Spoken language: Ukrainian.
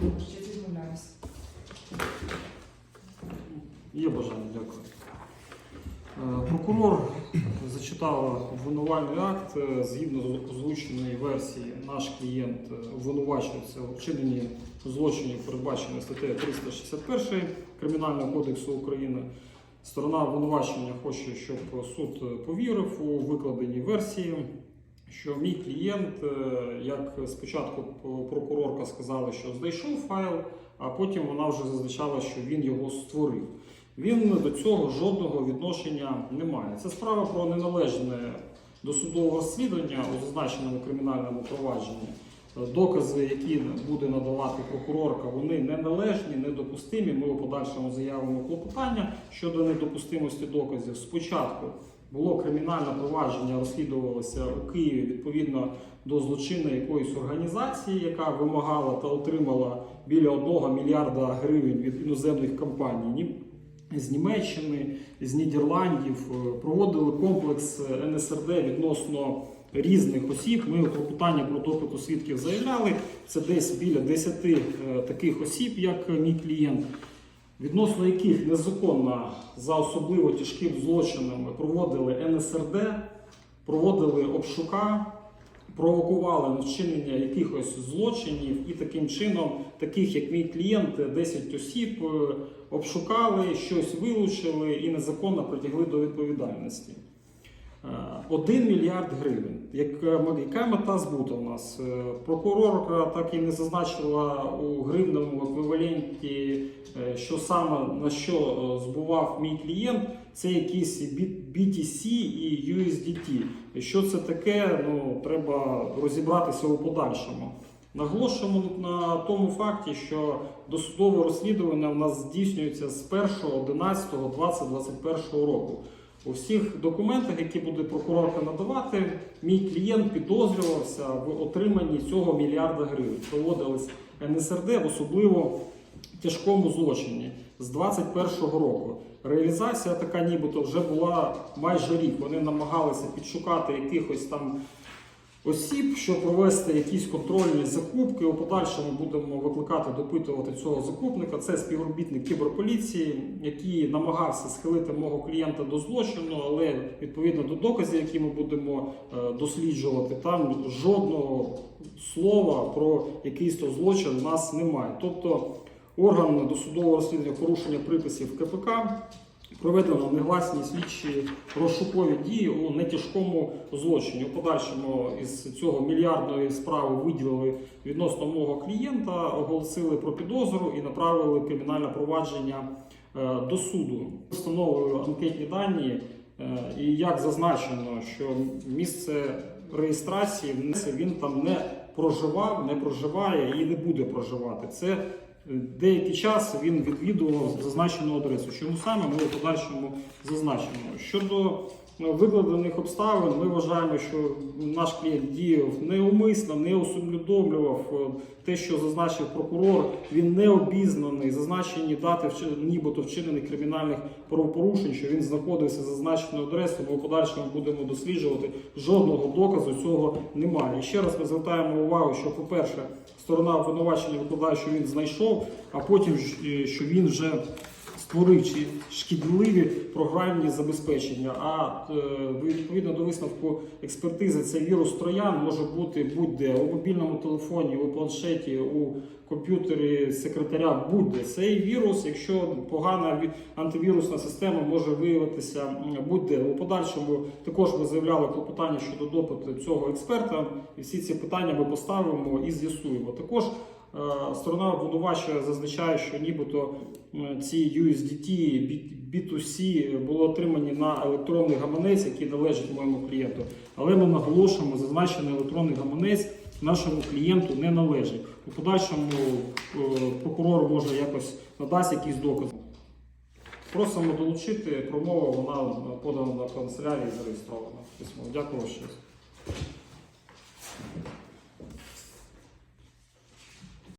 Ще ці змовляюся. Є бажання, дякую. Е, Прокурор зачитав обвинувальний акт. Е, Згідно з озвученої версії, наш клієнт е, обвинувачується у вчиненні злочинів, передбачених статтею 361 Кримінального кодексу України. Сторона обвинувачення хоче, щоб суд повірив у викладеній версії, що мій клієнт, е, як спочатку прокурорка сказала, що знайшов файл, а потім вона вже зазначала, що він його створив. Він до цього жодного відношення не має. Це справа про неналежне досудове розслідування у зазначеному кримінальному провадженні. Докази, які буде надавати прокурорка, вони неналежні, недопустимі. Ми у подальшому заявимо клопотання щодо недопустимості доказів. Спочатку було кримінальне провадження, розслідувалося у Києві відповідно до злочинної якоїсь організації, яка вимагала та отримала біля 1 мільярда гривень від іноземних компаній. З Німеччини, з Нідерландів е, проводили комплекс НСРД відносно різних осіб. Ми у клопотанні про допиту свідків заявляли. Це десь біля 10 е, таких осіб, як мій клієнт, відносно яких незаконно за особливо тяжким злочинами проводили НСРД, проводили обшука, провокували на вчинення якихось злочинів, і таким чином, таких як мій клієнт, 10 осіб е, обшукали, щось вилучили і незаконно притягли до відповідальності. Е, 1 мільярд гривень. Яка яка мета збуту у нас? Е, Прокурорка так і не зазначила у гривневому еквіваленті, е, що саме на що е, збував мій клієнт. Це якісь BTC і USDT. Що це таке? Ну треба розібратися у подальшому. Наголошуємо на тому факті, що досудове розслідування в нас здійснюється з 1.11.2021 року. У всіх документах, які буде прокурорка надавати, мій клієнт підозрювався в отриманні цього мільярда гривень. Проводились НСРД в особливо тяжкому злочині з 2021 року. Реалізація така нібито вже була майже рік. Вони намагалися підшукати якихось там осіб, щоб провести якісь контрольні закупки. У подальшому будемо викликати допитувати цього закупника. Це співробітник кіберполіції, який намагався схилити мого клієнта до злочину, але відповідно до доказів, які ми будемо е, досліджувати, там жодного слова про якийсь то злочин у нас немає. Тобто орган досудового розслідування порушення приписів КПК. Проведено негласні слідчі розшукові дії у нетяжкому злочині. У подальшому із цього мільярдної справи виділили відносно мого клієнта, оголосили про підозру і направили кримінальне провадження е, до суду. Встановлюю анкетні дані, е, і як зазначено, що місце реєстрації він там не проживав, не проживає і не буде проживати. Це Деякий час він відвідував зазначену адресу. Чому саме ми у подальшому зазначимо? Щодо викладених обставин, ми вважаємо, що наш клієнт діяв неумисно, не усвідомлював е, те, що зазначив прокурор. Він не обізнаний, зазначені дати нібито вчинених кримінальних правопорушень, що він знаходився за зазначеною адресою. Ми у подальшому будемо досліджувати. Жодного доказу цього немає. І ще раз ми звертаємо увагу, що, по-перше, сторона обвинувачення викладає, що він знайшов, а потім е, що він вже створив чи шкідливі програмні забезпечення. А е, відповідно до висновку експертизи, це вірус троян може бути будь-де у мобільному телефоні, у планшеті, у комп'ютері секретаря будь-де. Цей вірус, якщо погана антивірусна система може виявитися будь-де. У подальшому також ми заявляли клопотання щодо допиту цього експерта, і всі ці питання ми поставимо і з'ясуємо. Також Сторона обвинувачення зазначає, що нібито ці USDT B2C були отримані на електронний гаманець, який належить моєму клієнту. Але ми наголошуємо, зазначений електронний гаманець нашому клієнту не належить. У подальшому е, прокурор може якось надасть якісь докази. Просимо долучити промову, вона подана на канцелярії зареєстрована. Дякую ще.